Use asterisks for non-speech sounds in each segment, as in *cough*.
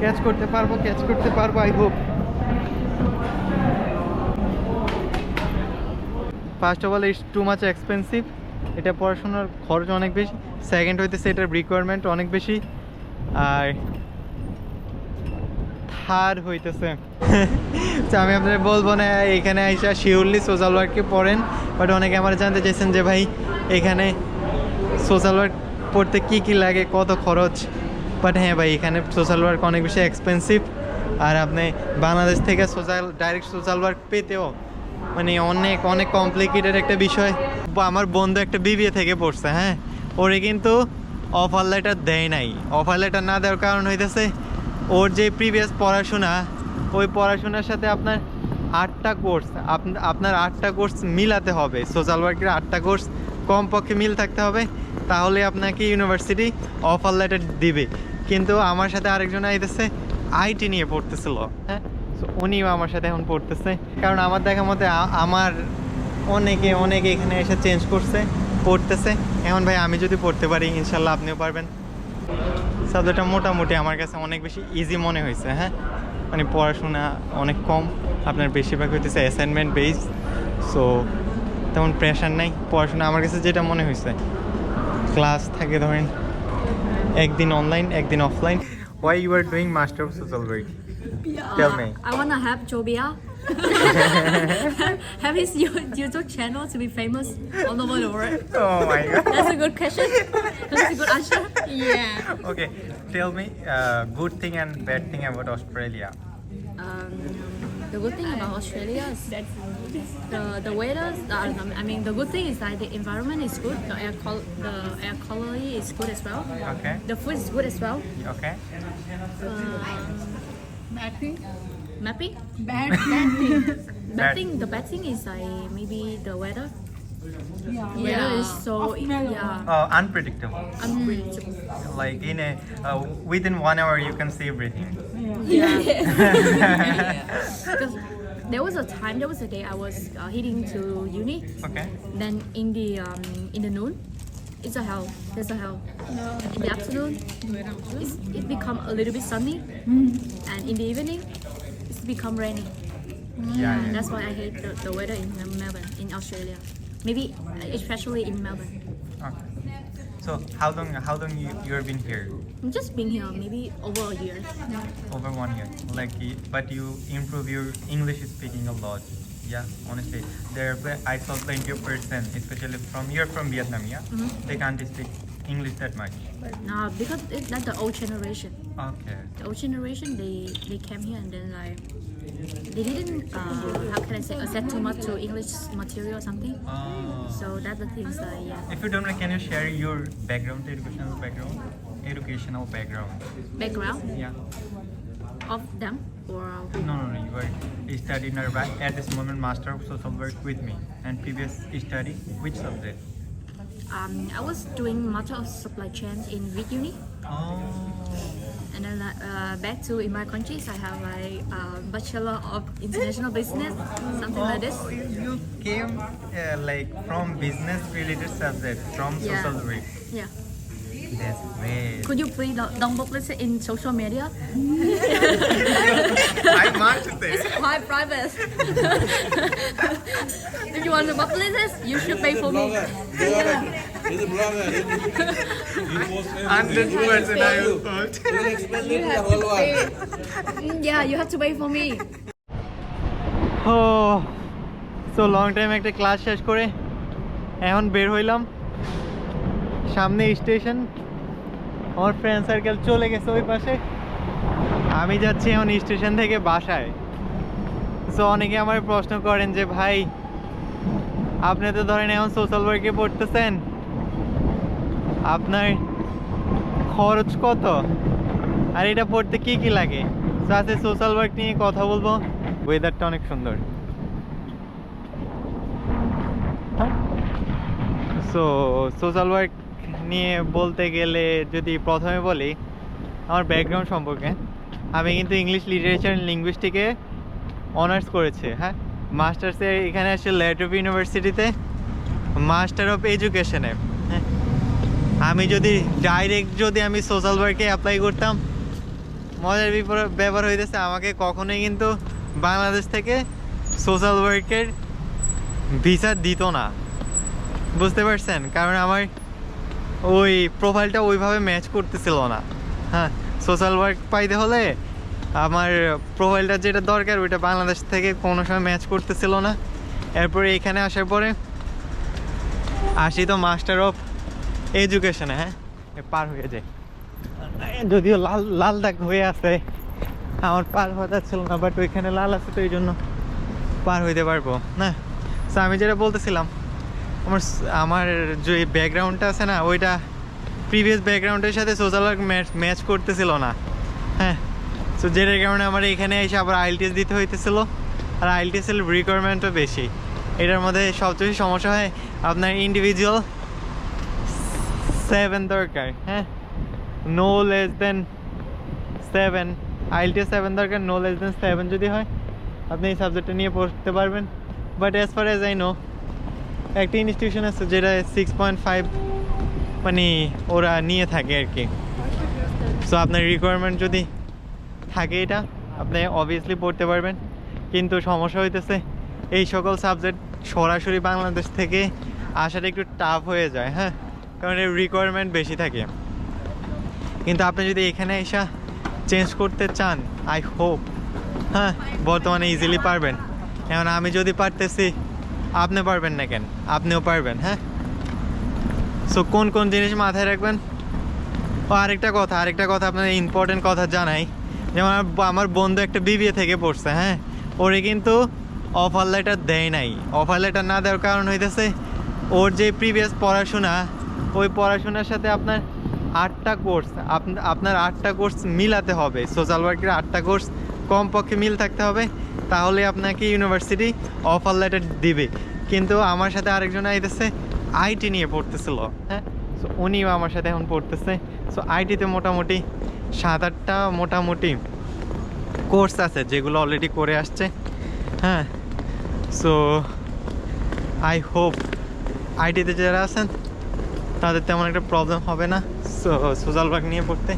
Catch করতে পারব, catch করতে পারব I hope first of all it's too much expensive এটা পড়াশোনার খরচ অনেক বেশি। সেকেন্ড হইতেছে এটার রিকোয়ারমেন্ট অনেক বেশি। আর থার হইতেছে। আমি আপনাদের বলব না, এখানে আইসা শিওরলি সোশ্যাল ওয়ার্কে পড়েন। বাট অনেকে আমার জানতে চাইছেন যে ভাই, এখানে সোশ্যাল ওয়ার্ক পড়তে কী কী লাগে, কত খরচ? বাট হ্যাঁ ভাই, এখানে সোশ্যাল ওয়ার্ক অনেক বেশি এক্সপেন্সিভ আর আপনি বাংলাদেশ থেকে সোশ্যাল ডাইরেক্ট সোশ্যাল ওয়ার্ক পেতেও মানে অনেক অনেক কমপ্লিকেটেড একটা বিষয়। আমার বন্ধু একটা বিবিএ থেকে পড়ছে হ্যাঁ? ওরে কিন্তু অফার লেটার দেয় নাই। অফার লেটার না দেওয়ার কারণ হইতেছে, ওর যে প্রিভিয়াস পড়াশোনা, ওই পড়াশোনার সাথে আপনার আটটা কোর্স আপনার আটটা কোর্স মিলাতে হবে। সোশ্যাল ওয়ার্কের আটটা কোর্স কমপক্ষে মিল থাকতে হবে। তাহলে আপনাকে ইউনিভার্সিটি অফার লেটার দিবে। কিন্তু আমার সাথে আরেকজন আইতেছে, আইটি নিয়ে পড়তেছিল। হ্যাঁ? উনিও আমার সাথে এখন পড়তেছে। কারণ আমার দেখা মতে আমার অনেকে অনেকে এখানে এসে চেঞ্জ করছে, পড়তেছে। এখন ভাই, আমি যদি পড়তে পারি, ইনশাল্লাহ আপনিও পারবেন। সাবজেক্টটা মোটামুটি আমার কাছে অনেক বেশি ইজি মনে হয়েছে হ্যাঁ? মানে পড়াশোনা অনেক কম, আপনার বেশিরভাগ হইতেছে অ্যাসাইনমেন্ট বেস সো তেমন প্রেশার নাই। পড়াশোনা আমার কাছে যেটা মনে হয়েছে ক্লাস থাকে ধরেন একদিন অনলাইন একদিন offline why you are doing master of social work Tell me. I wanna help Jobia. *laughs* have his You- YouTube channel to be famous all over the world. Oh my god. That's a good question. That's a good answer. Yeah. *laughs* Okay, tell me uh, good thing and bad thing about Australia. Um, the good thing about Australia is that the the weather. I mean, the good thing is that the environment is good. The air qual- the air quality is good as well. Okay, The food is good as well. okay. Um, Bad thing? mapping. Bad, bad thing. *laughs* Bad Bad. thing. The bad thing is like maybe the weather. Yeah. Weather is so yeah Uh, unpredictable. unpredictable. Like in a uh, within one hour you can see everything. *laughs* Yeah. because there was a time, there was a day I was uh, heading to uni. Okay. Then in the um, in the noon, it's a hell. There's a hell. In the afternoon, it's, it become a little bit sunny, and in the evening, it's become rainy. Yeah. Yeah. that's why I hate the, the weather in Melbourne, in Australia. Maybe uh, especially in Melbourne. Okay. So how long how long you you have been here? I'm just being here maybe over a year. Over one year. Like but you improve your English speaking a lot. Yeah, honestly, there I saw plenty of person, especially from you're from Vietnam. Yeah, Mhm. they can't speak English that much. Nah, because it's that's the old generation. Okay. the old generation they they came here and then like they didn't uh, how can I say accept too much to English material or something. Oh. So that's the things that yeah. If you don't mind, can you share your background, educational background? Educational background. Background Yeah. of them or No, no, no. You are studying at this moment Master of Social Work with me, and previous study which subject? um, I was doing master of supply chain in Vic Uni Oh. And then uh, back to in my countries I have like uh, bachelor of international business something like this. Oh, you you came uh, like from business related subject from Yeah. social work. Yeah. That's great. Could you please don't, don't publish it in social media? *laughs* I must say. It's quite private. *laughs* if you want to publish this, you should pay for me. He's a blogger. Hundred percent I will put. He explain it to the whole world. Mm, yeah, you have to pay for me. ও so long time একটা class শেষ করে এখন বের হইলাম সামনে station আমার friend circle চলে গেছে ওই পাশে আমি যাচ্ছি এখন স্টেশন থেকে বাসায় সো অনেকে আমার প্রশ্ন করেন যে ভাই আপনি তো ধরেন এখন সোশ্যাল ওয়ার্কে পড়তেছেন আপনার খরচ কত? আর এটা পড়তে কি কি লাগে? তো আজকে সোশ্যাল ওয়ার্ক নিয়ে কথা বলব। ওয়েদারটা অনেক সুন্দর। সো সোশ্যাল ওয়ার্ক নিয়ে বলতে গেলে যদি প্রথমে বলি, আমার ব্যাকগ্রাউন্ড সম্পর্কে, আমি কিন্তু ইংলিশ লিটারেচার লিঙ্গুইস্টিকে অনার্স করেছি হ্যাঁ? মাস্টার্সে এখানে আসছে ল্যাট্রপ ইউনিভার্সিটিতে মাস্টার অফ এডুকেশনে আমি যদি ডাইরেক্ট যদি আমি সোশ্যাল ওয়ার্কে অ্যাপ্লাই করতাম, মজার ব্যাপার হইতেছে আমাকে কখনোই কিন্তু বাংলাদেশ থেকে সোশ্যাল ওয়ার্কের ভিসা দিত না। বুঝতে পারছেন? কারণ আমার ওই প্রোফাইলটা ওইভাবে ম্যাচ করতেছিল না। হ্যাঁ সোশ্যাল ওয়ার্ক পাইতে হলে আমার প্রোফাইলটা যেটা দরকার ওইটা বাংলাদেশ থেকে কোনো সময় ম্যাচ করতেছিল না। এরপরে এখানে আসার পরে আসি তো মাস্টার অফ এডুকেশনে হ্যাঁ? পার হয়ে যায় যদিও লাল লাল দাগ হয়ে আছে, আমার পার হওয়া যাচ্ছিল না বাট ওইখানে লাল আছে তো এই জন্য পার হইতে পারব, না? তো আমি যেটা বলতেছিলাম, আমার আমার যে ব্যাকগ্রাউন্ডটা আছে না, ওইটা প্রিভিয়াস ব্যাকগ্রাউন্ডের সাথে সোশ্যাল ওয়ার্ক ম্যাচ করতেছিল না হ্যাঁ? তো যেটার কারণে আমার এখানে এসে আবার আইএলটিএস দিতে হইতেছিল, আর আইএলটিএসের রিকোয়ারমেন্টও বেশি। এটার মধ্যে সবচেয়ে সমস্যা হয় আপনার ইন্ডিভিজুয়াল সেভেন দরকার হ্যাঁ? No less than seven IELTS seven দরকার নো লেস দেন সেভেন যদি হয়, আপনি এই সাবজেক্টটা নিয়ে পড়তে পারবেন। But as far as I know একটা ইনস্টিটিউশন আছে যেটা সিক্স পয়েন্ট ফাইভ মানে ওরা নিয়ে থাকে আর কি। সো আপনার রিকোয়ারমেন্ট যদি থাকে এটা, আপনি অবভিয়াসলি পড়তে পারবেন। কিন্তু সমস্যা হইতেছে, এই সকল সাবজেক্ট সরাসরি বাংলাদেশ থেকে আসাটা একটু টাফ হয়ে যায় হ্যাঁ? কারণ এর রিকোয়ারমেন্ট বেশি থাকে। কিন্তু আপনি যদি এখানে এসে চেঞ্জ করতে চান আই হোপ হ্যাঁ বর্তমানে ইজিলি পারবেন। এখন আমি যদি পারতেছি, আপনি পারবেন না কেন? আপনিও পারবেন হ্যাঁ? সো কোন কোন জিনিস মাথায় রাখবেন? ও, আরেকটা কথা আরেকটা কথা আপনার ইম্পর্টেন্ট কথা জানাই। যেমন আমার আমার বন্ধু একটা বিবিএ থেকে পড়ছে হ্যাঁ? ওরে কিন্তু অফার লেটার দেয় নাই। অফার লেটার না দেওয়ার কারণ হইতেছে, ওর যে প্রিভিয়াস পড়াশোনা ওই পড়াশোনার সাথে আপনার আটটা কোর্স আপনার আটটা কোর্স মিলাতে হবে। সোশ্যাল ওয়ার্কের আটটা কোর্স কমপক্ষে মিল থাকতে হবে, তাহলে আপনাকে ইউনিভার্সিটি অফার লেটার দিবে। কিন্তু আমার সাথে আরেকজন আইতেছে আইটি নিয়ে পড়তেছিল। হ্যাঁ? সো উনিও আমার সাথে এখন পড়তেছে। সো আইটিতে মোটামুটি সাত আটটা মোটামুটি কোর্স আছে, যেগুলো অলরেডি করে আসছে। হ্যাঁ? সো আই হোপ আইটিতে যারা আছেন তাদের তেমন একটা প্রবলেম হবে না। সো ওয়ার্ক নিয়ে পড়তে।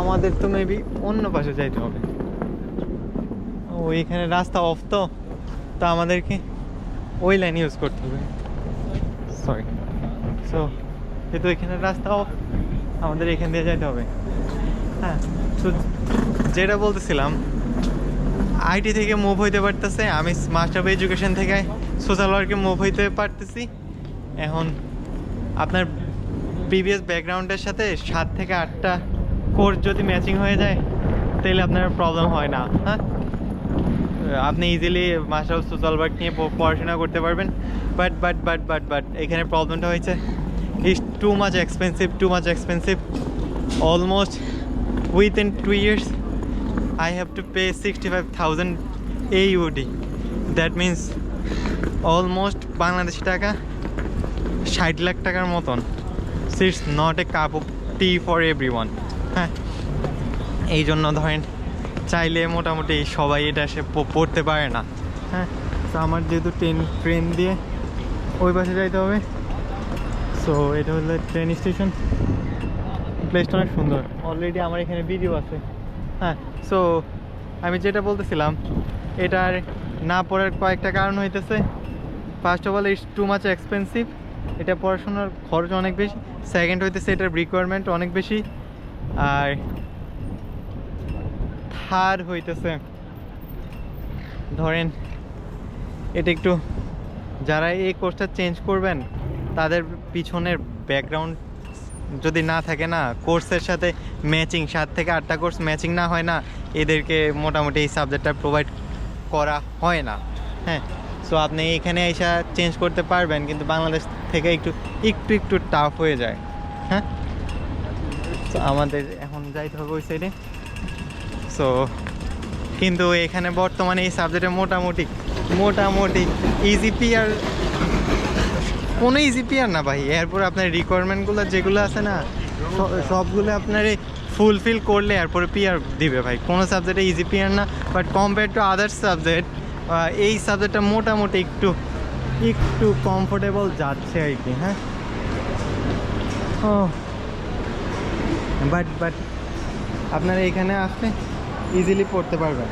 আমাদের তো মেবি অন্য পাশে যাইতে হবে। ও, এখানে রাস্তা অফ তো। তা আমাদেরকে ওই লাইন ইউজ করতে হবে। সরি সো যেহেতু এখানে রাস্তা অফ আমাদের এখান দিয়ে যাইতে হবে। হ্যাঁ তো যেটা বলতেছিলাম আইটি থেকে মুভ হইতে পারতেছে। আমি মাস্টার অফ এডুকেশন থেকে সোশ্যাল ওয়ার্কে মুভ হইতে পারতেছি। এখন আপনার প্রিভিয়াস ব্যাকগ্রাউন্ডের সাথে সাত থেকে আটটা কোর্স যদি ম্যাচিং হয়ে যায় তাহলে আপনার প্রবলেম হয় না হ্যাঁ? আপনি ইজিলি অফ সোশ্যাল ওয়ার্ক নিয়ে প- পড়াশোনা করতে পারবেন। But but but but but এখানে প্রবলেমটা হয়েছে is too much expensive too much expensive almost within two years I have I have to pay 65,000 AUD. That means almost Bangladeshi টাকা ষাট লাখ টাকার মতন। It's not a cup of tea for every হ্যাঁ। এই জন্য ধরেন, চাইলে মোটামুটি সবাই এটা সে পড়তে পারে না। হ্যাঁ। তো আমার যেহেতু ট্রেন ট্রেন দিয়ে ওই পাশে যাইতে হবে। সো এটা হলো ট্রেন স্টেশন প্লেসটা অনেক সুন্দর। অলরেডি আমার এখানে ভিডিও আছে। হ্যাঁ। সো আমি যেটা বলতেছিলাম, এটার না পড়ার কয়েকটা কারণ হইতেছে। First of all it's too much expensive এটা পড়াশোনার খরচ অনেক বেশি। সেকেন্ড হইতেছে এটার রিকোয়ারমেন্ট অনেক বেশি। আর থার্ড হইতেছে, ধরেন এটা একটু যারা এই কোর্সটা চেঞ্জ করবেন, তাদের পিছনের ব্যাকগ্রাউন্ড যদি না থাকে না কোর্সের সাথে ম্যাচিং সাত থেকে আটটা কোর্স ম্যাচিং না হয় না, এদেরকে মোটামুটি এই সাবজেক্টটা প্রোভাইড করা হয় না। হ্যাঁ সো আপনি এখানে এসে চেঞ্জ করতে পারবেন, কিন্তু বাংলাদেশ থেকে একটু একটু একটু টাফ হয়ে যায়। হ্যাঁ? তো আমাদের এখন যাইতে হবে ওই সাইডে সো কিন্তু এখানে বর্তমানে এই সাবজেক্টে মোটামুটি মোটামুটি ইজি পিয়ার কোনো ইজি পিয়ার না ভাই। এরপর আপনার রিকোয়ারমেন্টগুলো যেগুলো আছে না সবগুলো আপনার এই ফুলফিল করলে এরপরে পিয়ার দিবে ভাই। কোনো সাবজেক্টে ইজি পিয়ার না but compare to others subject এই সাবজেক্টটা মোটামুটি একটু একটু কমফোর্টেবল যাচ্ছে আর কি হ্যাঁ? ও বাট বাট আপনারা এখানে আসলে ইজিলি পড়তে পারবেন।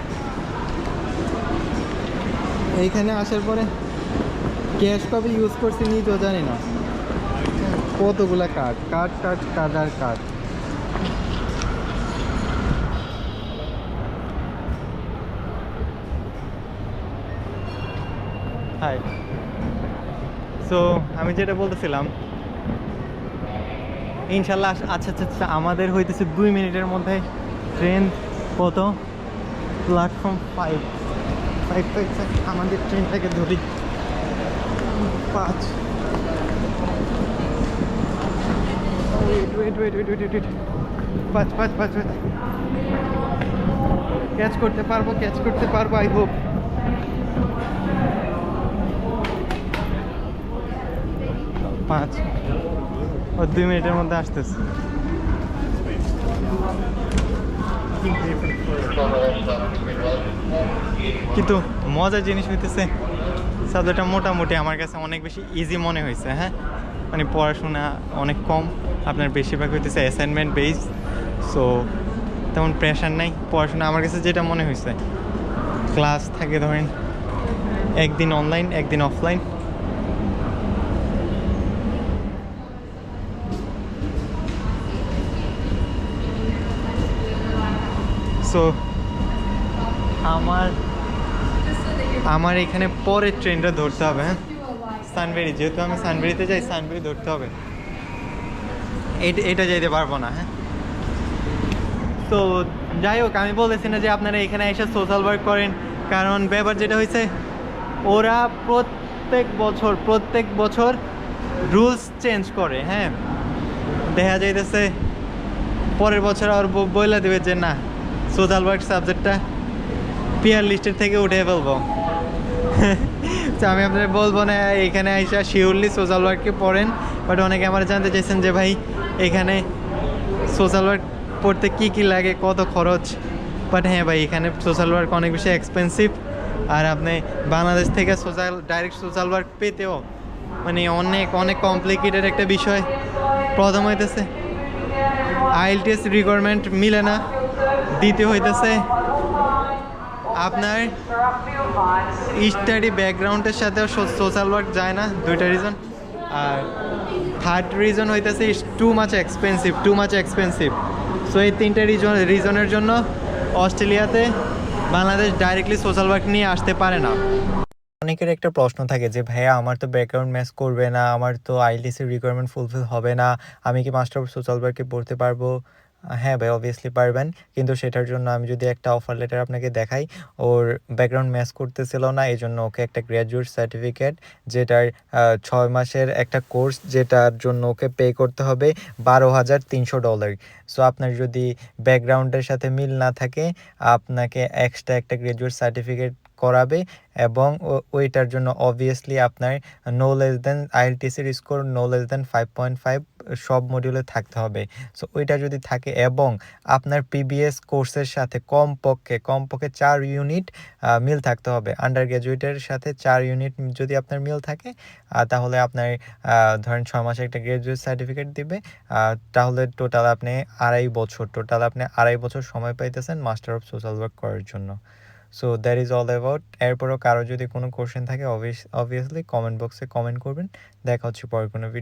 এইখানে আসার পরে ক্যাশ কবে ইউজ করছি নি তো জানি না। কতগুলা কার্ড কার্ড কার্ড কার্ড আর কার্ড হাই সো আমি যেটা বলতেছিলাম, ইনশাল্লাহ আচ্ছা আচ্ছা আচ্ছা আমাদের হইতেছে দুই মিনিটের মধ্যে ট্রেন কত? প্ল্যাটফর্ম ফাইভ ফাইভ ফাইভ আমাদের ট্রেনটাকে ধরি। পাঁচ। পাঁচ পাঁচ পাঁচ পাঁচ। ক্যাচ করতে পারব ক্যাচ করতে পারব আই হোপ পাঁচ। ও দুই মিনিটের মধ্যে আসতেছে। কিন্তু মজার জিনিস হইতেছে সাবজেক্টটা মোটামুটি আমার কাছে অনেক বেশি ইজি মনে হয়েছে হ্যাঁ? মানে পড়াশোনা অনেক কম, আপনার বেশিরভাগ হইতেছে অ্যাসাইনমেন্ট বেস সো তেমন প্রেশার নাই। পড়াশোনা আমার কাছে যেটা মনে হয়েছে ক্লাস থাকে ধরেন, একদিন অনলাইন একদিন অফলাইন সো আমার আমার এখানে পরের ট্রেনটা ধরতে হবে হ্যাঁ? সানবেরি, যেহেতু আমি সানবেরিতে যাই, সানবেরি ধরতে হবে। এটা এটা যাইতে পারব না হ্যাঁ? তো যাই হোক, আমি বলেছি না যে আপনারা এখানে এসে সোশ্যাল ওয়ার্ক করেন, কারণ ব্যাপার যেটা হয়েছে, ওরা প্রত্যেক বছর প্রত্যেক বছর রুলস চেঞ্জ করে হ্যাঁ? দেখা যাইতেছে, পরের বছর আর বইলা দেবে যে না সোশ্যাল ওয়ার্ক সাবজেক্টটা পিয়ার লিস্টের থেকে উঠে ফেলব। তো আমি আপনাদের বলব না, এখানে আইসা শিওরলি সোশ্যাল ওয়ার্ককে পড়েন বাট অনেকে আমার জানতে চাইছেন যে ভাই, এখানে সোশ্যাল ওয়ার্ক পড়তে কি কি লাগে, কত খরচ? বাট হ্যাঁ ভাই, এখানে সোশ্যাল ওয়ার্ক অনেক বেশি এক্সপেন্সিভ আর আপনি বাংলাদেশ থেকে সোশ্যাল ডাইরেক্ট সোশ্যাল ওয়ার্ক পেতেও মানে অনেক অনেক কমপ্লিকেটেড একটা বিষয়। প্রথম হইতেছে আইএলটিএস রিকোয়ারমেন্ট মিলে না। দ্বিতীয় হইতেছে আপনার স্টাডি ব্যাকগ্রাউন্ডের সাথেও সোশ্যাল ওয়ার্ক যায় না, দুইটা রিজন আর থার্ড রিজন হইতেছে is too much expensive too much expensive so এই তিনটে রিজন রিজনের জন্য অস্ট্রেলিয়াতে বাংলাদেশ ডাইরেক্টলি সোশ্যাল ওয়ার্ক নিয়ে আসতে পারে না। অনেকের একটা প্রশ্ন থাকে যে, ভাইয়া, আমার তো ব্যাকগ্রাউন্ড ম্যাচ করবে না, আমার তো আইএলটিসির রিকোয়ারমেন্ট ফুলফিল হবে না, আমি কি মাস্টার অফ সোশ্যাল ওয়ার্কে পড়তে পারব? হ্যাঁ ভাই অবভিয়াসলি পারবেন। কিন্তু সেটার জন্য আমি যদি একটা অফার লেটার আপনাকে দেখাই, ওর ব্যাকগ্রাউন্ড ম্যাচ করতেছিল না এই জন্য ওকে একটা গ্র্যাজুয়েট সার্টিফিকেট যেটার ছয় মাসের একটা কোর্স যেটার জন্য ওকে পে করতে হবে বারো হাজার তিনশো ডলার সো আপনার যদি ব্যাকগ্রাউন্ডের সাথে মিল না থাকে, আপনাকে এক্সট্রা একটা গ্র্যাজুয়েট সার্টিফিকেট করাবে এবং ওইটার জন্য অবভিয়াসলি আপনার no less than আইএলটিসির score no less than five point five সব মডিউলে থাকতে হবে। সো ওইটা যদি থাকে এবং আপনার পিবিএস কোর্সের সাথে কমপক্ষে কমপক্ষে চার ইউনিট মিল থাকতে হবে। আন্ডার গ্র্যাজুয়েটের সাথে চার ইউনিট যদি আপনার মিল থাকে তাহলে আপনার ধরেন ছয় মাসে একটা গ্র্যাজুয়েট সার্টিফিকেট দিবে তাহলে টোটাল আপনি আড়াই বছর টোটাল আপনি আড়াই বছর সময় পাইতেছেন মাস্টার অফ সোশ্যাল ওয়ার্ক করার জন্য। So that is all about এরপরও কারও যদি কোনো কোশ্চেন থাকে অবভিয়াসলি কমেন্ট বক্সে কমেন্ট করবেন। দেখা হচ্ছে পরের কোনো ভিডিও